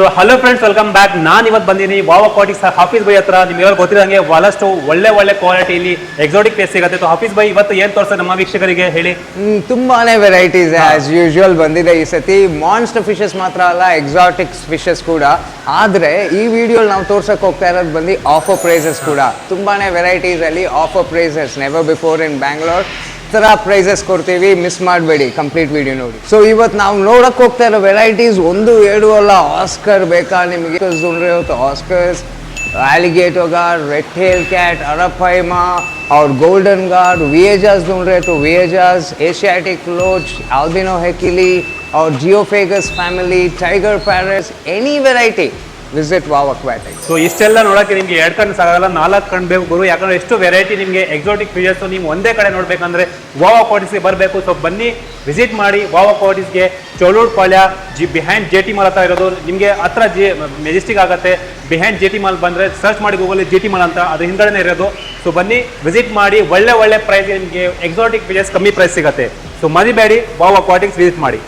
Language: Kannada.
So hello friends welcome back ನಾನು ಇವತ್ತು ಬಂದಿನಿ ವಾವ್ ಅಕ್ವಾಟಿಕ್ಸ್ ಹಾಫೀಸ್ ಬೈ ಹತ್ರ. ನಿಮ್ಗೆ ಗೊತ್ತಿರೋಂಗೆ ಬಹಳಷ್ಟು ಒಳ್ಳೆ ಒಳ್ಳೆ ಕ್ವಾಲಿಟಿ ಇಲ್ಲಿ ಎಕ್ಸಾಟಿಕ್ ಪೇಸ್ ಸಿಗುತ್ತೆ. ಸೊ ಹಾಫೀಸ್ ಬೈ ಇವತ್ತು ಏನು ತೋರಿಸ ನಮ್ಮ ವೀಕ್ಷಕರಿಗೆ ಹೇಳಿ? ತುಂಬಾನೇ ವೆರೈಟೀಸ್ ಆಸ್ ಯೂಶುವಲ್ ಬಂದಿದೆ ಈ ಸತಿ. ಮಾನ್ಸ್ಟರ್ ಫಿಶಸ್ ಮಾತ್ರ ಅಲ್ಲ ಎಕ್ಸಾಟಿಕ್ ಫಿಶಸ್ ಕೂಡ. ಆದ್ರೆ ಈ ವಿಡಿಯೋ ನಾವು ತೋರ್ಸಕ್ ಹೋಗ್ತಾ ಇರೋದು ಬಂದು ಆಫರ್ ಪ್ರೈಸಸ್ ಕೂಡ. ತುಂಬಾನೇ ವೆರೈಟೀಸ್ ಅಲ್ಲಿ offer prices never before in Bangalore ಥರ ಪ್ರೈಸಸ್ ಕೊಡ್ತೀವಿ ಮಿಸ್ ಮಾಡಬೇಡಿ ಕಂಪ್ಲೀಟ್ ವಿಡಿಯೋ ನೋಡಿ. ಸೊ ಇವತ್ತು ನಾವು ನೋಡಕ್ಕೆ ಹೋಗ್ತಾ ಇರೋ ವೆರೈಟೀಸ್ ಒಂದು, ಎರಡು ಅಲ್ಲ ಆಸ್ಕರ್ ಬೇಕಾ ನಿಮಗೆ? ಇವತ್ತು Oscars alligator gar red tail cat arapaima ಅವ್ರ ಗೋಲ್ಡನ್ ಗಾರ್ಡ್ ವಿಯೇಜಾಸ್ ನೋಡ್ರೆ ಇತ್ತು ವಿಯೇಜಾಸ್ ಏಷ್ಯಾಟಿಕ್ ಲೋಚ್ ಆಲ್ಬಿನೋ ಹೆಕಿಲಿ ಅವ್ರ geophagus family tiger parrots any variety variety. Wow aquatic. So ಇಷ್ಟೆಲ್ಲ ನೋಡಕ್ಕೆ ನಿಮಗೆ ಎರಡು ಕಣ್ಣು ಸಾಗಲ್ಲ ನಾಲ್ಕು ಕಣ್ಣು ಬೇಕು ಗುರು. ಯಾಕಂದ್ರೆ ಎಷ್ಟು ವೆರೈಟಿ ನಿಮಗೆ ಎಕ್ಸಾಟಿಕ್ ಫೀಚರ್ಸ್ ನೀವು ಒಂದೇ ಕಡೆ ನೋಡ್ಬೇಕಂದ್ರೆ ವಾವ್ ಅಕ್ವಾಟಿಕ್ಸ್ಗೆ ಬರಬೇಕು. ಸೊ ಬನ್ನಿ ವಿಸಿಟ್ ಮಾಡಿ ವಾವ್ ಅಕ್ವಾಟಿಕ್ಸ್ಗೆ ಚೌಳೂರು ಪಾಳ್ಯ, ಜಿ ಬಿಹೈಂಡ್ ಜೆ ಟಿ ಮಾಲ್ ಹತ್ರ ಇರೋದು. ನಿಮಗೆ ಹತ್ರ ಜಿ ಮೆಜೆಸ್ಟಿಕ್ ಆಗುತ್ತೆ. ಬಿಹೈಂಡ್ ಜೆ ಟಿ ಮಾಲ್ ಬಂದರೆ ಸರ್ಚ್ ಮಾಡಿ ಗೂಗಲ್ ಜೆ ಟಿ ಮಾಲ್ ಅಂತ, ಅದು ಹಿಂದ್ಗಡೆನೇ ಇರೋದು. ಸೊ ಬನ್ನಿ ವಿಸಿಟ್ ಮಾಡಿ, ಒಳ್ಳೆ ಒಳ್ಳೆ ಪ್ರೈಸ್ ನಿಮಗೆ ಎಕ್ಸಾಟಿಕ್ ಫೀಚರ್ಸ್ ಕಮ್ಮಿ ಪ್ರೈಸ್ ಸಿಗುತ್ತೆ. ಸೊ ಮರಿಬೇಡಿ ವಾವ್ ಅಕ್ವಾಟಿಕ್ಸ್ ವಿಸಿಟ್ ಮಾಡಿ.